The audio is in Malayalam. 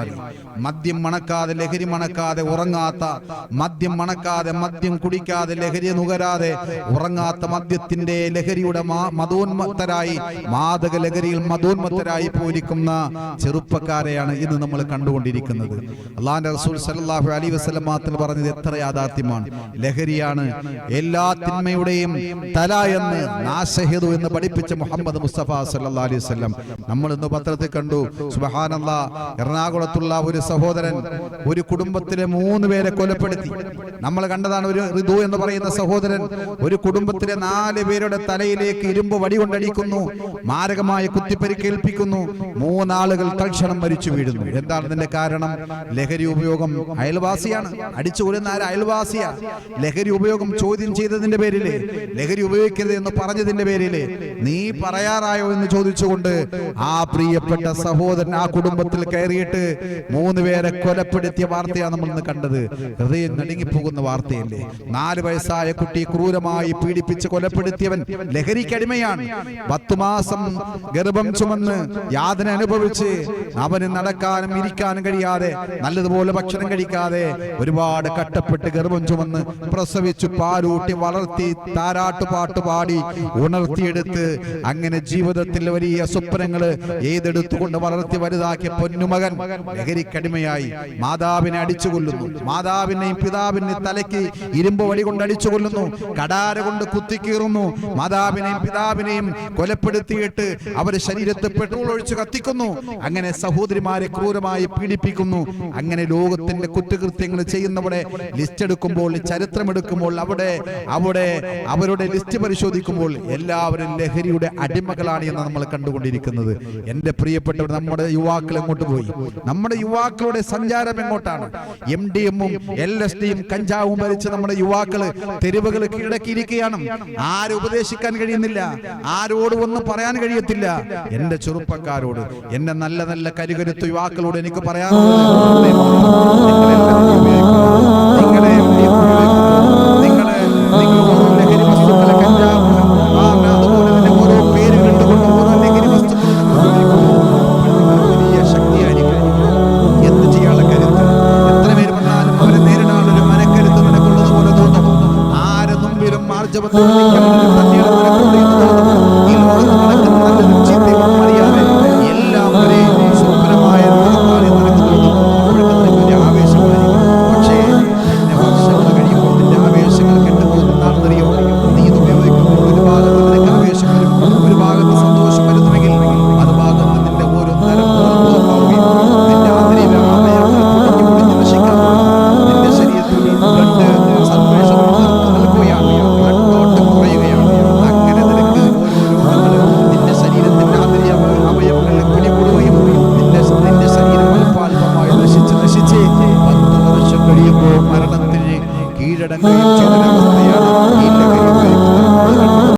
മാറി. മദ്യം മണക്കാതെ ലഹരി മണക്കാതെ ഉറങ്ങാത്ത മദ്യം മണക്കാതെ മദ്യം കുടിക്കാതെ ലഹരി നുകരാതെ ഉറങ്ങാത്ത മദ്യത്തിന്റെ ലഹരിയുടെ മതോന്മത്തരായി മാതക ലഹരിയിൽ മതോന്മത്തരായി പോയിരിക്കുന്ന ചെറുപ്പക്കാരെയാണ് ഇന്ന് നമ്മൾ കണ്ടുകൊണ്ടിരിക്കുന്നത്. അള്ളാന്റെ റസൂൽ സല്ലല്ലാഹു അലി വസല്ലം മാത്രം പറഞ്ഞത് എത്ര യാഥാർത്ഥ്യമാണ്. ലഹരിയാണ് എല്ലാ തിന്മയുടെയും തല എന്ന് നാശഹേതു എന്ന് പഠിപ്പിച്ച മുഹമ്മദ് മുസ്തഫ സല്ലാ അലൈഹി നമ്മൾ ഇന്ന് പത്രത്തിൽ കണ്ടു സുബ്ഹാനല്ലാ എറണാകുളത്തുള്ള ഒരു സഹോദരൻ ഒരു കുടുംബത്തിലെ മൂന്ന് പേരെ കൊലപ്പെടുത്തി. നമ്മൾ കണ്ടതാണ് ഒരു ഋതു എന്ന് പറയുന്ന സഹോദരൻ ഒരു കുടുംബത്തിലെ നാല് പേരുടെ തലയിലേക്ക് ഇരുമ്പ് വടി കൊണ്ടടിക്കുന്നു മാരകമായ കുത്തിപ്പരിക്കേൽപ്പിക്കുന്നു മൂന്നാളുകൾ തൽക്ഷണം മരിച്ചു വീഴുന്നു. എന്താണ് ഇതിന്റെ കാരണം? ലഹരി ഉപയോഗം. അയൽവാസിയാണ്. അടിച്ചു കൊല്ലുന്ന ആര്? അയൽവാസിയാ. ലഹരി ഉപയോഗം ചോദ്യം ചെയ്തതിന്റെ പേരിൽ ലഹരി ഉപയോഗിക്കരുത് എന്ന് പറഞ്ഞതിന്റെ പേരിൽ നീ പറയാറായോ എന്ന് ചോദിച്ചുകൊണ്ട് ആ പ്രിയപ്പെട്ട സഹോദരൻ ആ കുടുംബത്തിൽ കയറിയിട്ട് മൂന്ന് പേരെ കൊലപ്പെടുത്തിയ വാർത്തയാണ് നമ്മൾ ഇന്ന് കണ്ടത്. ഹൃദയം നടുങ്ങിപ്പോകുന്ന വാർത്തയല്ലേ? നാല് വയസ്സായ കുട്ടി ക്രൂരമായി പീഡിപ്പിച്ച് കൊലപ്പെടുത്തിയവൻ ലഹരിക്കടിമയാണ് പത്തു മാസം ഗർഭം ചുമന്ന് യാതന അനുഭവിച്ച് അവന് നടക്കാനും ഇരിക്കാനും കഴിയാതെ നല്ലതുപോലെ ഭക്ഷണം കഴിക്കാതെ ഒരുപാട് കട്ടപ്പെട്ട് ഗർഭം ചുമന്ന് പ്രസവിച്ചു പാലൂട്ടി വളർത്തി താരാട്ട് പാട്ട് പാടി ഉണർത്തിയെടുത്ത് അങ്ങനെ ജീവിതത്തിൽ വലിയ സ്വപ്നങ്ങൾ ഏതെടുത്തുകൊണ്ട് വളർത്തി വലുതാക്കിയ പൊന്നുമകൻ ലഹരിക്കടിമയായി മാതാവിനെ അടിച്ചു കൊല്ലുന്നു മാതാവിനെയും പിതാവിനെ തലയ്ക്ക് ഇരുമ്പ് വടി കൊണ്ട് അടിച്ചു കൊല്ലുന്നു കടാര കൊണ്ട് കുത്തിക്കീറുന്നു. മാതാവിനെയും പിതാവിനെയും കൊലപ്പെടുത്തിയിട്ട് അവർ ശരീരത്ത് പെട്രോൾ ഒഴിച്ച് കത്തിക്കുന്നു. അങ്ങനെ സഹോദരിമാരെ ക്രൂരമായി പീഡിപ്പിക്കുന്നു. അങ്ങനെ ലോകത്തിന്റെ കുറ്റകൃത്യങ്ങൾ ചെയ്യുന്നവിടെ ലിസ്റ്റ് എടുക്കുമ്പോൾ ചരിത്രം എടുക്കുമ്പോൾ അവിടെ അവിടെ അവരുടെ ലിസ്റ്റ് പരിശോധിക്കുമ്പോൾ എല്ലാവരും ലഹരിയുടെ അടിമകളാണ് എന്ന് നമ്മൾ കണ്ടുകൊണ്ടിരിക്കുന്നത്. എന്റെ പ്രിയപ്പെട്ടവർ നമ്മുടെ യുവാക്കൾ എങ്ങോട്ട് പോയി? നമ്മുടെ യുവാക്കളുടെ സഞ്ചാരം എങ്ങോട്ടാണ്? എം ഡി എമ്മും എൽ എസ് ഡിയും കഞ്ചാവും ഭരിച്ച് നമ്മുടെ യുവാക്കൾ തെരുവുകൾ കീഴടക്കിയിരിക്കുകയാണ്. ആരും ഉപദേശിക്കാൻ കഴിയുന്നില്ല. ആരോടും ഒന്നും പറയാൻ കഴിയത്തില്ല. എന്റെ ചെറുപ്പക്കാരോട് എന്റെ നല്ല നല്ല കരികരുത്ത് യുവാക്കളോട് എനിക്ക് പറയാനുള്ളത്. നിങ്ങളെ മുമ്പിലും കീഴടങ്ങുകയും